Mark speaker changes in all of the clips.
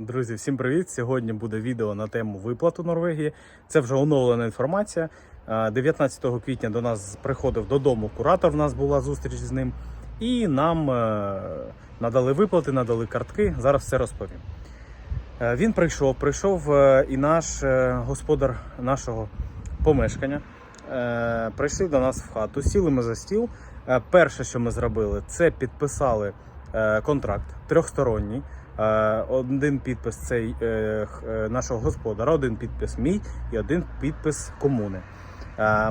Speaker 1: Друзі, всім привіт! Сьогодні буде відео на тему виплат у Норвегії. Це вже оновлена інформація. Е, 19 квітня до нас приходив додому куратор. У нас була зустріч з ним, і нам е, надали виплати, надали картки. Зараз все розповім. Е, Він прийшов, прийшов е, і наш е, господар нашого помешкання. Е, Прийшли до нас в хату, сіли ми за стіл. Е, Перше, що ми зробили, це підписали е, контракт трьохсторонній. Е, Один підпис цей е, е, нашого господара, один підпис мій і один підпис комуни.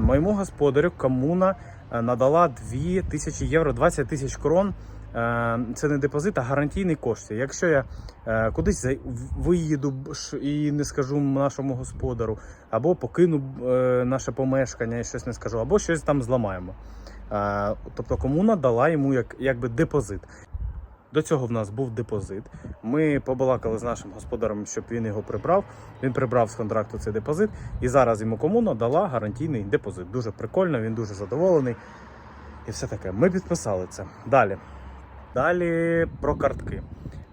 Speaker 1: Моєму господарю комуна надала 2 тисячі євро, 20 тисяч крон. Це не депозит, а гарантійний кошти. Якщо я кудись виїду і не скажу нашому господару, або покину наше помешкання і щось не скажу, або щось там зламаємо. Тобто комуна дала йому як, якби депозит. До цього в нас був депозит. Ми побалакали з нашим господарем, щоб він його прибрав. Він прибрав з контракту цей депозит, і зараз йому комуна дала гарантійний депозит. Дуже прикольно, він дуже задоволений. І все таке. Ми підписали це. Далі. Далі про картки.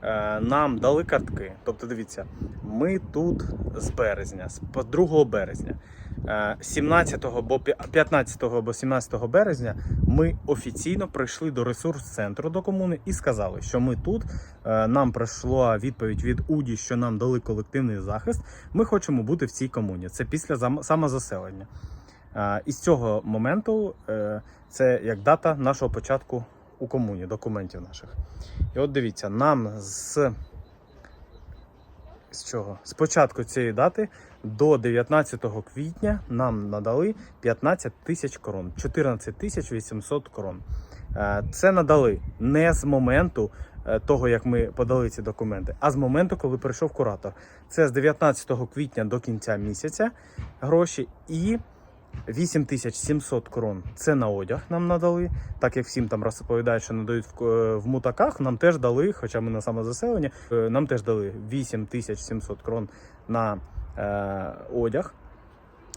Speaker 1: Е, Нам дали картки. Тобто, дивіться, ми тут з березня, з 2 березня. Е, 17 або пі- 15 або 17 березня ми офіційно прийшли до ресурс-центру до комуни і сказали, що ми тут. Е, Нам прийшла відповідь від УДІ, що нам дали колективний захист. Ми хочемо бути в цій комуні. Це після самозаселення. Е, І з цього моменту е, це як дата нашого початку у комуні, документів наших. І от дивіться, нам з, з чого? З початку цієї дати до 19 квітня нам надали 15 тисяч крон, 14 тисяч 800 крон. Е, Це надали не з моменту е, того, як ми подали ці документи, а з моменту, коли прийшов куратор. Це з 19 квітня до кінця місяця гроші і 8700 крон це на одяг нам надали. Так як всім там розповідають, що надають в, е, мутаках, нам теж дали, хоча ми на самозаселення, нам теж дали 8700 крон на одяг.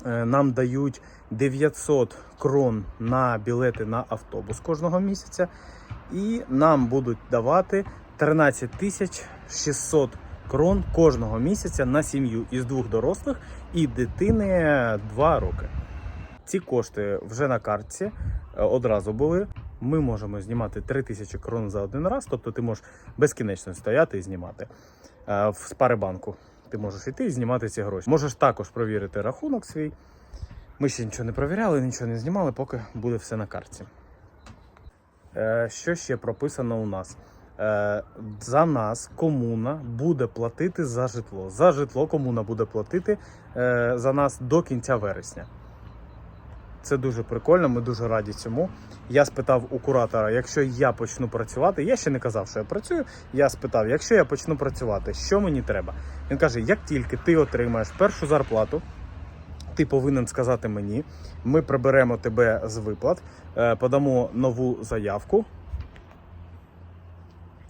Speaker 1: Е, Нам дають 900 крон на білети на автобус кожного місяця. І нам будуть давати 13 тисяч 600 крон кожного місяця на сім'ю із двох дорослих і дитини 2 роки. Ці кошти вже на картці е, одразу були. Ми можемо знімати 3 тисячі крон за один раз, тобто ти можеш безкінечно стояти і знімати Е, в спарибанку. Ти можеш йти і знімати ці гроші. Можеш також провірити рахунок свій. Ми ще нічого не провіряли, нічого не знімали, поки буде все на картці. Е, Що ще прописано у нас? Е, За нас комуна буде платити за житло. За житло комуна буде платити е, за нас до кінця вересня. Це дуже прикольно, ми дуже раді цьому. Я спитав у куратора, якщо я почну працювати, я ще не казав, що я працюю. Я спитав, якщо я почну працювати, що мені треба? Він каже: як тільки ти отримаєш першу зарплату, ти повинен сказати мені, ми приберемо тебе з виплат, е, подамо нову заявку.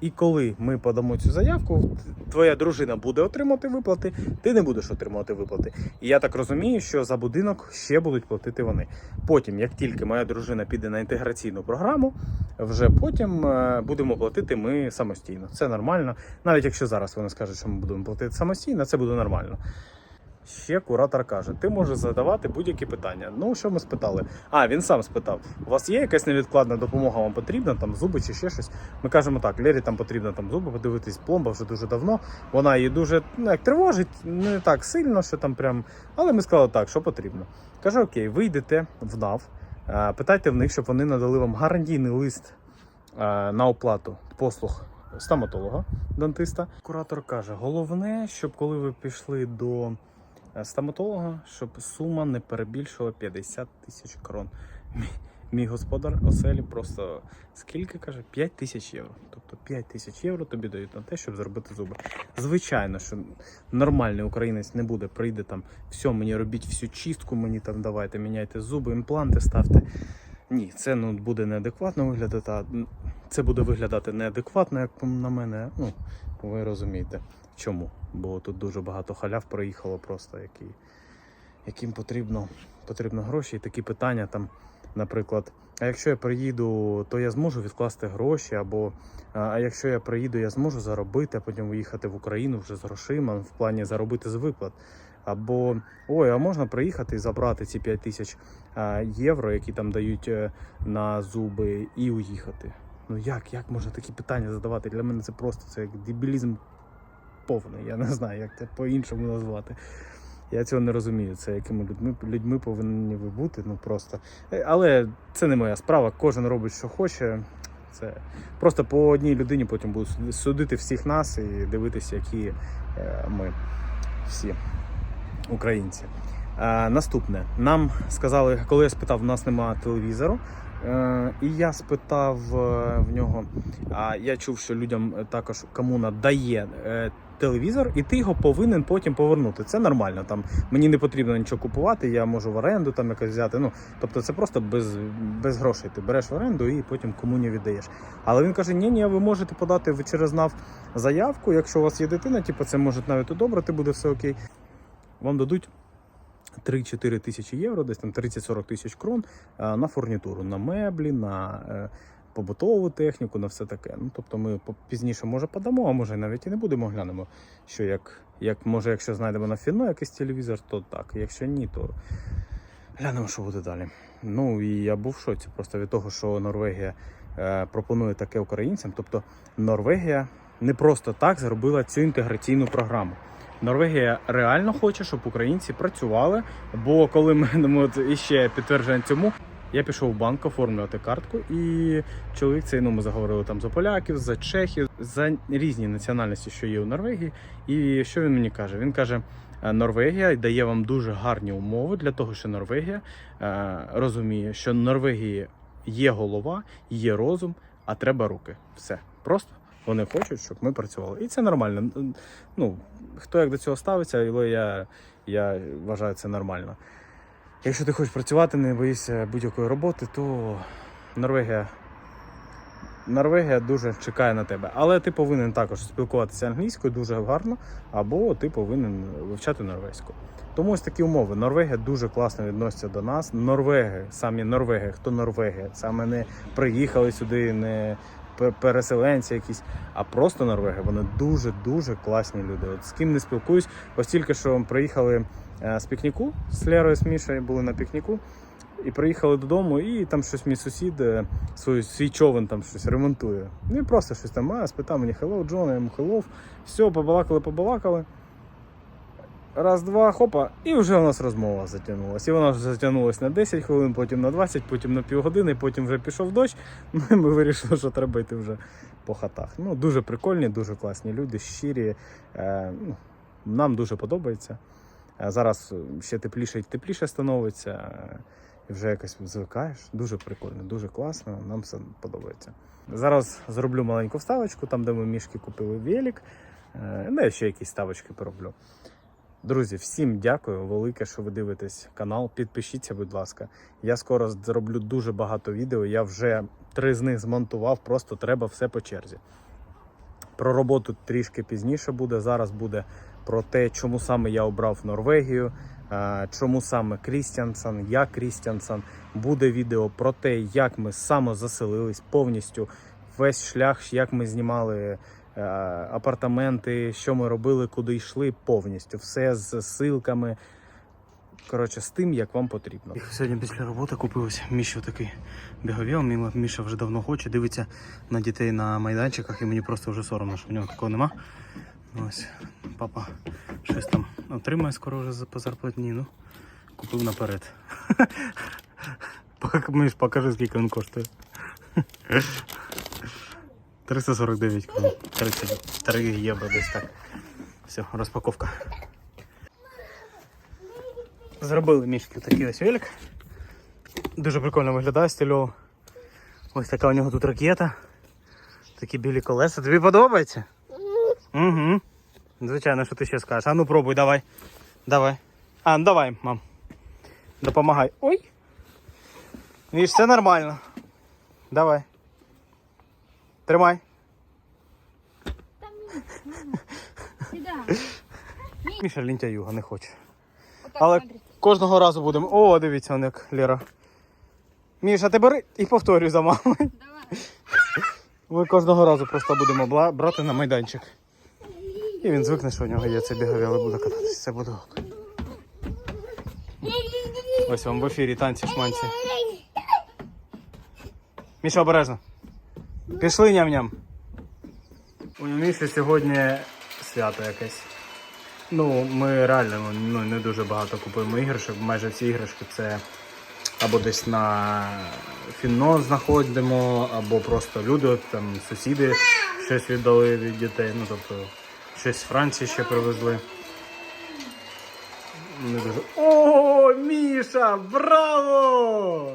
Speaker 1: І коли ми подамо цю заявку, твоя дружина буде отримувати виплати, ти не будеш отримувати виплати. І я так розумію, що за будинок ще будуть платити вони. Потім, як тільки моя дружина піде на інтеграційну програму, вже потім е, будемо платити ми самостійно. Це нормально. Навіть якщо зараз вони скажуть, що ми будемо платити самостійно, це буде нормально. Ще куратор каже: ти можеш задавати будь-які питання. Ну, що ми спитали? А, він сам спитав: у вас є якась невідкладна допомога, вам потрібна, там зуби чи ще щось. Ми кажемо так, Лері там потрібно там зуби подивитись, пломба вже дуже давно. Вона її дуже ну, як тривожить, не так сильно, що там прям. Але ми сказали так, що потрібно. Каже, окей, ви йдете в НАВ, е, питайте в них, щоб вони надали вам гарантійний лист е, на оплату послуг стоматолога, дантиста. Куратор каже: головне, щоб коли ви пішли до стоматолога, щоб сума не перебільшила 50 тисяч крон. Мій, господар оселі просто скільки каже? 5 тисяч євро. Тобто 5 тисяч євро тобі дають на те, щоб зробити зуби. Звичайно, що нормальний українець не буде, прийде там, все, мені робіть всю чистку, мені там давайте, міняйте зуби, імпланти ставте. Ні, це ну, буде неадекватно виглядати. а, Це буде виглядати неадекватно, як на мене. Ну, ви розумієте, чому? Бо тут дуже багато халяв проїхало просто, які, яким потрібно, потрібно гроші. І такі питання там, наприклад, а якщо я приїду, то я зможу відкласти гроші, або а, якщо я приїду, я зможу заробити, а потім виїхати в Україну вже з грошима в плані заробити з виплат. Або ой, а можна приїхати і забрати ці 5 тисяч євро, які там дають е, на зуби, і уїхати. Ну як, як можна такі питання задавати? Для мене це просто це як дебілізм повний. Я не знаю, як це по-іншому назвати. Я цього не розумію. Це якими людьми, людьми повинні ви бути. Ну просто. Е, Але це не моя справа. Кожен робить, що хоче. Це просто по одній людині потім будуть судити всіх нас і дивитися, які е, ми всі українці. Е, наступне. Нам сказали, коли я спитав, в нас немає телевізору. Е, і я спитав е, в нього, а я чув, що людям е, також комуна дає телевізор, і ти його повинен потім повернути. Це нормально. Там мені не потрібно нічого купувати, я можу в оренду там якось взяти. Ну тобто це просто без, без грошей. Ти береш в оренду і потім комуні віддаєш. Але він каже: ні, ні, ви можете подати через НАВ заявку. Якщо у вас є дитина, типу це може навіть одобрити, буде все окей. Вам дадуть 3-4 тисячі євро, десь там 30-40 тисяч крон е, на фурнітуру, на меблі, на е, побутову техніку, на все таке. Ну, тобто ми пізніше може подамо, а може навіть і не будемо глянемо, що як, як може, якщо знайдемо на фіно якийсь телевізор, то так. Якщо ні, то глянемо, що буде далі. Ну і я був в шоці просто від того, що Норвегія е, пропонує таке українцям. Тобто Норвегія не просто так зробила цю інтеграційну програму. Норвегія реально хоче, щоб українці працювали. Бо коли ми ну, от іще підтвердження цьому, я пішов в банк оформлювати картку, і чоловік цей ну ми заговорили там за поляків, за чехів, за різні національності, що є у Норвегії. І що він мені каже? Він каже. «Е, Норвегія дає вам дуже гарні умови для того, що Норвегія е, розуміє, що Норвегії є голова, є розум, а треба руки. Все просто вони хочуть, щоб ми працювали. І це нормально. Ну хто як до цього ставиться, але я, я вважаю це нормально. Якщо ти хочеш працювати, не боїшся будь-якої роботи, то Норвегія. Норвегія дуже чекає на тебе, але ти повинен також спілкуватися англійською дуже гарно, або ти повинен вивчати норвезьку. Тому ось такі умови. Норвегія дуже класно відноситься до нас. Норвеги, самі Норвеги, хто Норвегія, саме не приїхали сюди, не переселенці якісь, а просто Норвеги. Вони дуже дуже класні люди. От з ким не спілкуюсь, ось тільки що приїхали е, з пікніку з Лерою, з Мішою були на пікніку. І приїхали додому, і там щось мій сусід е, свій, свій човен там щось ремонтує. Ну і просто щось там а, спитав мені hello, Джон, я йому hello. Все, побалакали, побалакали. Раз, два, хопа, і вже у нас розмова затягнулася. І вона вже затягнулася на 10 хвилин, потім на 20, потім на півгодини, потім вже пішов дощ. Ну ми вирішили, що треба йти вже по хатах. Ну, дуже прикольні, дуже класні люди, щирі. Е, ну, нам дуже подобається. Е, Зараз ще тепліше і тепліше становиться. І вже якось звикаєш. Дуже прикольно, дуже класно. Нам все подобається. Зараз зроблю маленьку вставочку, там, де ми мішки купили велик. Е, Ну, я ще якісь ставочки пороблю. Друзі, всім дякую велике, що ви дивитесь канал. Підпишіться, будь ласка. Я скоро зроблю дуже багато відео. Я вже три з них змонтував, просто треба все по черзі. Про роботу трішки пізніше буде. Зараз буде про те, чому саме я обрав Норвегію, е, чому саме Крістіансон, я Крістіансон. Буде відео про те, як ми самозаселились повністю весь шлях, як ми знімали апартаменти, що ми робили, куди йшли, повністю. Все з ссылками. Коротше, з тим, як вам потрібно. Сьогодні після роботи купив Міші такий біговіл. Міша вже давно хоче, дивиться на дітей на майданчиках, і мені просто вже соромно, що в нього такого нема. Ось, папа щось там отримає скоро вже по зарплатні. Ну, купив наперед. Міш, покажи, скільки він коштує. 349 крон. 33 євро десь так. Все, розпаковка. Зробили мішки такий ось велик. Дуже прикольно виглядає стильово. Ось така у нього тут ракета. Такі білі колеса. Тобі подобається? Угу. Звичайно, що ти ще скажеш. А ну пробуй, давай. Давай. А, ну давай, мам. Допомагай. Ой. Видиш, все нормально. Давай. Тримай. Міша лінтяюга не хоче. Але кожного разу будемо. О, дивіться, он як Лера. Міша, ти бери і повторюй за мамою.
Speaker 2: Давай.
Speaker 1: Ми кожного разу просто будемо бла- брати на майданчик. І він звикне, що у нього є цей бігові, але буде кататися. Це буде ок. Ось вам в ефірі танці шманці. Міша, обережно. Пішли ням-ням. У Міші сьогодні свято якесь. Ну, ми реально ну, не дуже багато купуємо іграшок. Майже всі іграшки це або десь на фінно знаходимо, або просто люди, там сусіди щось віддали від дітей. Ну тобто щось з Франції ще привезли. Не дуже. О, Міша! Браво!